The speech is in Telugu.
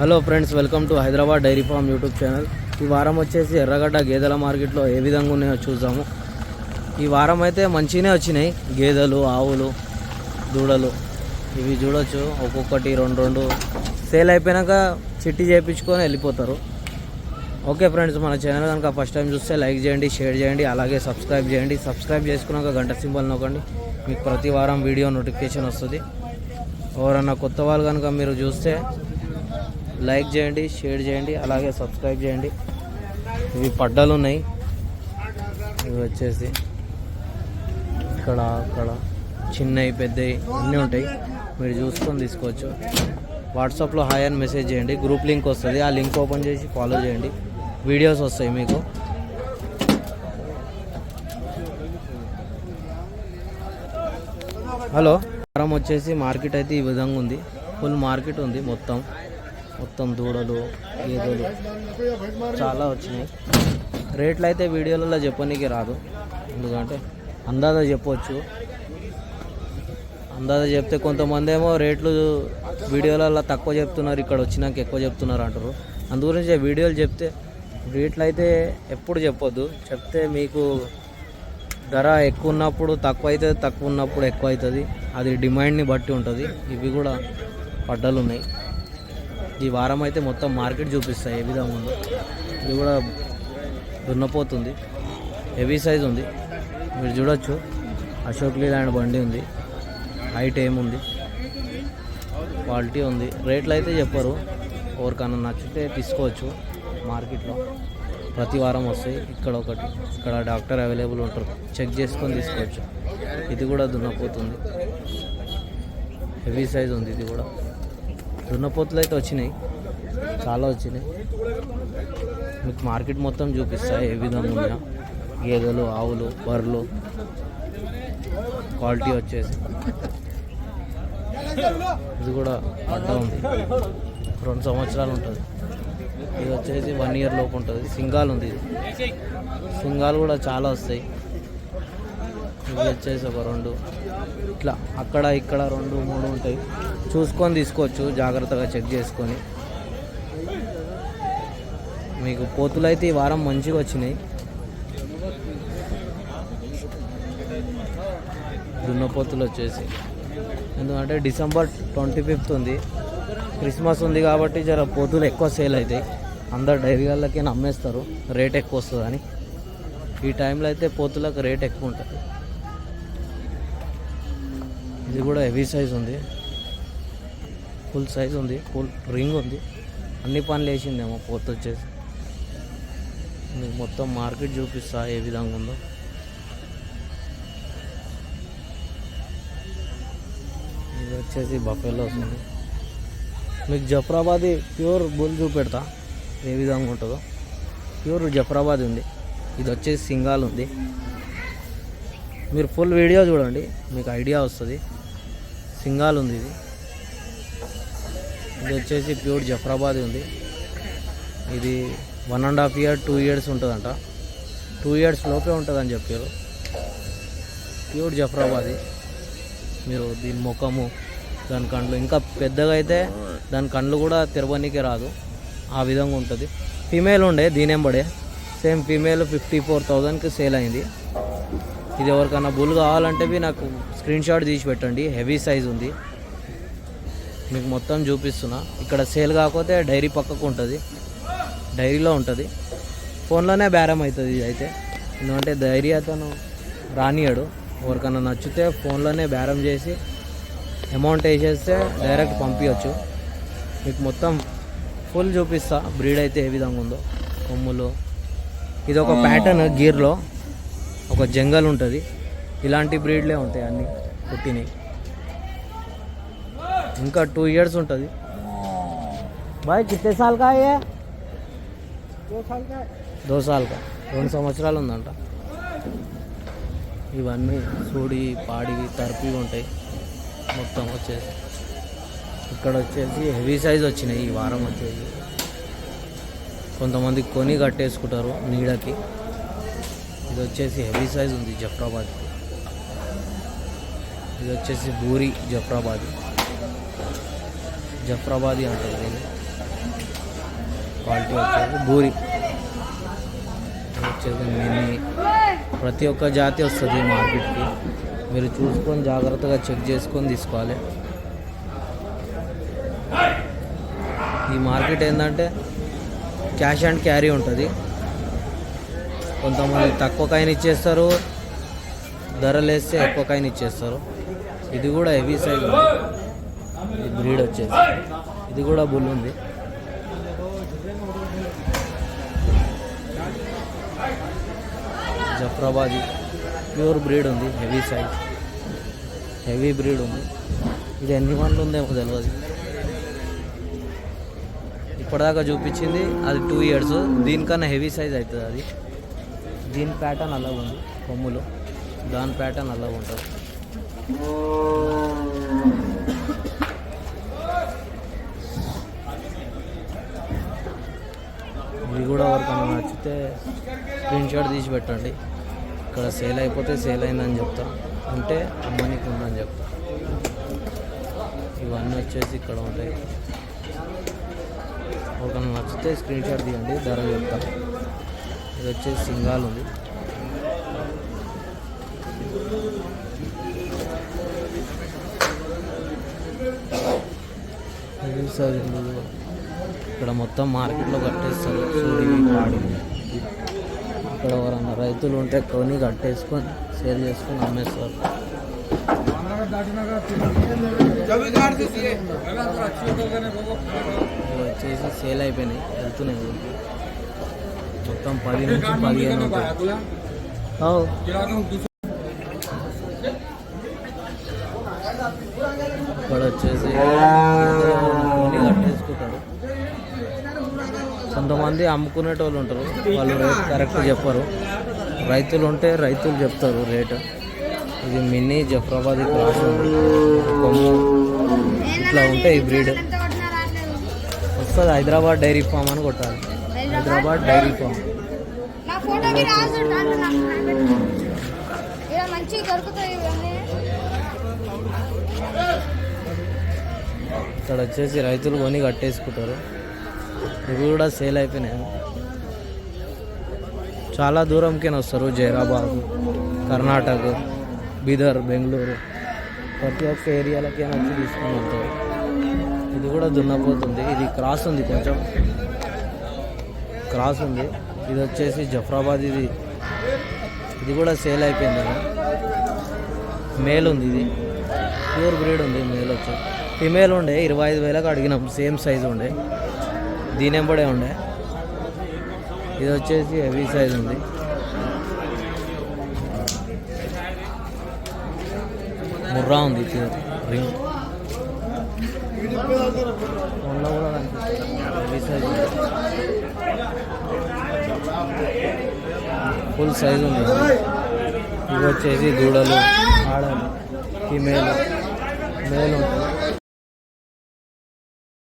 Hello friends welcome to Hyderabad dairy farm YouTube channel ఈ వారం వచ్చేసి ఎర్రగడ్డ గేదెల మార్కెట్లో ఏ విధంగా ఉన్నాయో చూద్దాము. ఈ వారం అయితే మంచిగానే వచ్చినాయి. గేదెలు ఆవులు దూడలు ఇవి చూడొచ్చు. ఒక్కొక్కటి రెండు రెండు సేల్ అయిపోయాక చిట్టి చేయించుకొని వెళ్ళిపోతారు. ఓకే ఫ్రెండ్స్ మన ఛానల్ కనుక ఫస్ట్ టైం చూస్తే లైక్ చేయండి షేర్ చేయండి అలాగే సబ్స్క్రైబ్ చేయండి. సబ్స్క్రైబ్ చేసుకున్నాక గంట సింబల్ నొక్కండి. మీకు ప్రతి వారం వీడియో నోటిఫికేషన్ వస్తుంది. ఎవరన్నా కొత్త వాళ్ళు కనుక మీరు చూస్తే లైక్ చేయండి షేర్ చేయండి అలాగే సబ్స్క్రైబ్ చేయండి. ఇవి పడ్డలు ఉన్నాయి. ఇవి వచ్చేసి ఇక్కడ అక్కడ చిన్నవి పెద్దవి అన్నీ ఉంటాయి. మీరు చూసుకొని తీసుకోవచ్చు. వాట్సాప్లో హాయ్ అని మెసేజ్ చేయండి. గ్రూప్ లింక్ వస్తుంది. ఆ లింక్ ఓపెన్ చేసి ఫాలో చేయండి. వీడియోస్ వస్తాయి మీకు. హలో వారం వచ్చేసి మార్కెట్ అయితే ఈ విధంగా ఉంది. ఫుల్ మార్కెట్ ఉంది మొత్తం. మొత్తం దూడలు గేదెలు చాలా వచ్చినాయి. రేట్లు అయితే వీడియోలలో చెప్పనీకి రాదు. ఎందుకంటే అందాజ చెప్పవచ్చు అందాజ చెప్తే కొంతమంది ఏమో రేట్లు వీడియోలలో తక్కువ చెప్తున్నారు ఇక్కడ వచ్చినాక ఎక్కువ చెప్తున్నారు అంటారు. అందుగురించి వీడియోలు చెప్తే రేట్లు అయితే ఎప్పుడు చెప్పొద్దు. చెప్తే మీకు ధర ఎక్కువ ఉన్నప్పుడు తక్కువ అవుతుంది తక్కువ ఉన్నప్పుడు ఎక్కువ అవుతుంది అది డిమాండ్ని బట్టి ఉంటుంది. ఇవి కూడా పడ్డలు ఉన్నాయి. ఈ వారం అయితే మొత్తం మార్కెట్ చూపిస్తాయి ఏ విధంగా ఉందో. ఇది కూడా దున్నపోతుంది. హెవీ సైజ్ ఉంది. మీరు చూడొచ్చు. అశోక్ లీలాండ్ బండి ఉంది. హైట్ ఏముంది? క్వాలిటీ ఉంది. రేట్లు అయితే చెప్పరు. ఎవరికన్నా నచ్చితే తీసుకోవచ్చు మార్కెట్లో. ప్రతి వారం వస్తాయి. ఇక్కడ ఒకటి. ఇక్కడ డాక్టర్ అవైలబుల్ ఉంటారు. చెక్ చేసుకొని తీసుకోవచ్చు. ఇది కూడా దున్నపోతుంది. హెవీ సైజ్ ఉంది ఇది కూడా. దున్నపోతులు అయితే వచ్చినాయి. చాలా వచ్చినాయి. మీకు మార్కెట్ మొత్తం చూపిస్తాయి ఏ విధంగా ఉన్నా. గేదెలు ఆవులు బర్రెలు. క్వాలిటీ వచ్చేసి. ఇది కూడా అడ్డ ఉంది. రెండు సంవత్సరాలు ఉంటుంది. ఇది వచ్చేసి వన్ ఇయర్ లోపు ఉంటుంది. సింగాల్ ఉంది ఇది. సింగాలు కూడా చాలా వస్తాయి. ఇవి వచ్చేసి ఒక రెండు. ఇట్లా అక్కడ ఇక్కడ రెండు మూడు ఉంటాయి. చూసుకొని తీసుకోవచ్చు జాగ్రత్తగా చెక్ చేసుకొని. మీకు పోతులు అయితే ఈ వారం మంచిగా వచ్చినాయి. దున్నపోతులు వచ్చేసి. ఎందుకంటే డిసెంబర్ ట్వంటీ ఫిఫ్త్ ఉంది. క్రిస్మస్ ఉంది కాబట్టి జర పోతులు ఎక్కువ సేల్ అవుతాయి. అందరు డైరీ వాళ్ళకి అమ్మేస్తారు రేట్ ఎక్కువ వస్తుందని. ఈ టైంలో అయితే పోతులకు రేట్ ఎక్కువ ఉంటుంది. ఇది కూడా హెవీ సైజ్ ఉంది. ఫుల్ సైజ్ ఉంది. ఫుల్ రింగ్ ఉంది. అన్ని పనులు వేసిందేమో పోత వచ్చేసి. మీకు మొత్తం మార్కెట్ చూపిస్తా ఏ విధంగా ఉందో. ఇది వచ్చేసి బఫెలో వస్తుంది. మీకు జఫ్రాబాదీ ప్యూర్ బుల్ చూపెడతా. ఏ విధంగా ఉంటుందో. ప్యూర్ జఫ్రాబాద్ ఉంది. ఇది వచ్చేసి సింగాల్ ఉంది. మీరు ఫుల్ వీడియో చూడండి. మీకు ఐడియా వస్తుంది. సింగాల్ ఉంది ఇది. ఇది వచ్చేసి ప్యూర్ జఫరాబాద్ ఉంది. ఇది one and half year two years ఉంటుందంట. టూ ఇయర్స్ లోపే ఉంటుందని చెప్పారు. ప్యూర్ జఫరాబాది. మీరు దీని ముఖము దాని కండ్లు ఇంకా పెద్దగా అయితే దాని కండ్లు కూడా తెరవనీకే రాదు. ఆ విధంగా ఉంటుంది. ఫీమేల్ ఉండే దీనెంబడే సేమ్ ఫీమేల్ ఫిఫ్టీ ఫోర్ థౌజండ్కి సేల్ అయింది. ఇది ఎవరికైనా బుల్ కావాలంటే నాకు స్క్రీన్ షాట్ తీసి పెట్టండి. హెవీ సైజ్ ఉంది. మీకు మొత్తం చూపిస్తున్నా. ఇక్కడ సేల్ కాకపోతే డైరీ పక్కకు ఉంటుంది. డైరీలో ఉంటుంది. ఫోన్లోనే బేరం అవుతుంది ఇది అయితే. ఎందుకంటే డైరీ అతను రానియాడు. ఎవరికైనా నచ్చితే ఫోన్లోనే బేరం చేసి అమౌంట్ వేసేస్తే డైరెక్ట్ పంపించవచ్చు మీకు మొత్తం ఫుల్ చూపిస్తా. బ్రీడ్ అయితే ఏ విధంగా ఉందో. కొమ్ములు. ఇది ఒక ప్యాటర్న్ గీర్లో. ఒక జంగల్ ఉంటుంది. ఇలాంటి బ్రీడ్లే ఉంటాయి అన్నీ పుట్టినవి. ఇంకా టూ ఇయర్స్ ఉంటుంది. బాయ్ కిత్తే సాల్ కా ఏ దో సాల్ కా రెండు సంవత్సరాలు ఉందంట. ఇవన్నీ సూడి పాడి తరిపి ఉంటాయి. మొత్తం వచ్చేసి. ఇక్కడ వచ్చేసి హెవీ సైజ్ వచ్చినాయి ఈ వారం వచ్చేసి. కొంతమంది కొని కట్టేసుకుంటారు నీడకి. ఇది వచ్చేసి హెవీ సైజ్ ఉంది జఫ్రాబాద్ ఇది వచ్చేసి బూరి జఫ్రాబాద్. జఫ్రాబాది అంటారు దీన్ని. క్వాలిటీ వచ్చేసి బూరి. వచ్చేసి మినీ. ప్రతి ఒక్క జాతి వస్తుంది మార్కెట్కి. మీరు చూసుకొని జాగ్రత్తగా చెక్ చేసుకొని తీసుకోవాలి. ఈ మార్కెట్ ఏంటంటే క్యాష్ అండ్ క్యారీ ఉంటుంది. కొంతమంది తక్కువ కాయని ఇచ్చేస్తారు. ధరలు వేస్తే ఎక్కువ కాయని ఇచ్చేస్తారు. ఇది కూడా హెవీ సైజ్ ఉంది. ఇది బ్రీడ్ వచ్చేసి. ఇది కూడా బుల్ ఉంది. జఫ్రాబాదీ ప్యూర్ బ్రీడ్ ఉంది హెవీ సైజ్ హెవీ బ్రీడ్ ఉంది. ఇది ఎన్ని మంది ఉందేమో తెలియదు ఇప్పటిదాకా చూపించింది అది టూ ఇయర్స్ దీనికన్నా హెవీ సైజ్ అవుతుంది అది. దీని ప్యాటర్న్ అలా ఉంది కొమ్ములు. దాని ప్యాటర్న్ అలా ఉంటుంది ఇవి కూడా ఎవరికైనా నచ్చితే స్క్రీన్ షాట్ తీసి పెట్టండి. ఇక్కడ సేల్ అయిపోతే సేల్ అయిందని చెప్తా. ఉంటే అమ్మనికి ఉందని చెప్తా. ఇవన్నీ వచ్చేసి ఇక్కడ ఉంటాయి. ఒక నచ్చితే స్క్రీన్ షాట్ తీయండి ధర చెప్తా. ఇది వచ్చేసి సింగాల్ ఉంది. ఇది ఇక్కడ మొత్తం మార్కెట్లో కట్టేస్తారు. సూడి పాడి ఇక్కడ ఎవరన్నా రైతులు ఉంటే కొని కట్టేసుకొని సేల్ చేసుకొని అమ్మేస్తారు. వచ్చేసి సేల్ అయిపోయినాయి. వెళ్తున్నాయి మొత్తం పది నుంచి పదిహేను ఉంటాయి. ఇక్కడ వచ్చేసి కొని కట్టేసుకుంటారు కొంతమంది అమ్ముకునేటోళ్ళు ఉంటారు. వాళ్ళు రేట్ కరెక్ట్ చెప్పరు. రైతులు ఉంటే రైతులు చెప్తారు రేటు. ఇది మినీ జఫ్రాబాదీ క్రాస్. కొమ్ము. ఇట్లా ఉంటాయి ఈ బ్రీడ్. వస్తుంది హైదరాబాద్ డైరీ ఫామ్ అని కొట్టాలి. Hyderabad dairy farm. ఇక్కడ వచ్చేసి రైతులు కొని కట్టేసుకుంటారు. ఇవి కూడా సేల్ అయిపోయినాయి. చాలా దూరంకి వస్తారు జైరాబాద్ కర్ణాటక బీదర్ బెంగళూరు. ప్రతి ఒక్క ఏరియాలకి వచ్చి తీసుకుని వెళ్తారు. ఇది కూడా దున్నపోతుంది. ఇది క్రాస్ ఉంది కొంచెం. క్రాస్ ఉంది. ఇది వచ్చేసి జఫ్రాబాద్ ఇది. ఇది కూడా సేల్ అయిపోయింది మేల్ ఉంది ఇది. ప్యూర్ బ్రీడ్ ఉంది మేల్ వచ్చి. ఫిమేల్ ఉండే ఇరవై ఐదు వేలకు అడిగినాం. సేమ్ సైజ్ ఉండే. దీని ఎంబడే ఉండే. ఇది వచ్చేసి హెవీ సైజ్ ఉంది. ముర్రా ఉంది రింగ్ కూడా హెవీ సైజ్ ఉంది. ఫుల్ సైజ్ ఉంది. ఇవి వచ్చేసి దూడలు ఆడలు ఫీమేల్ మేల్ ఉంటుంది.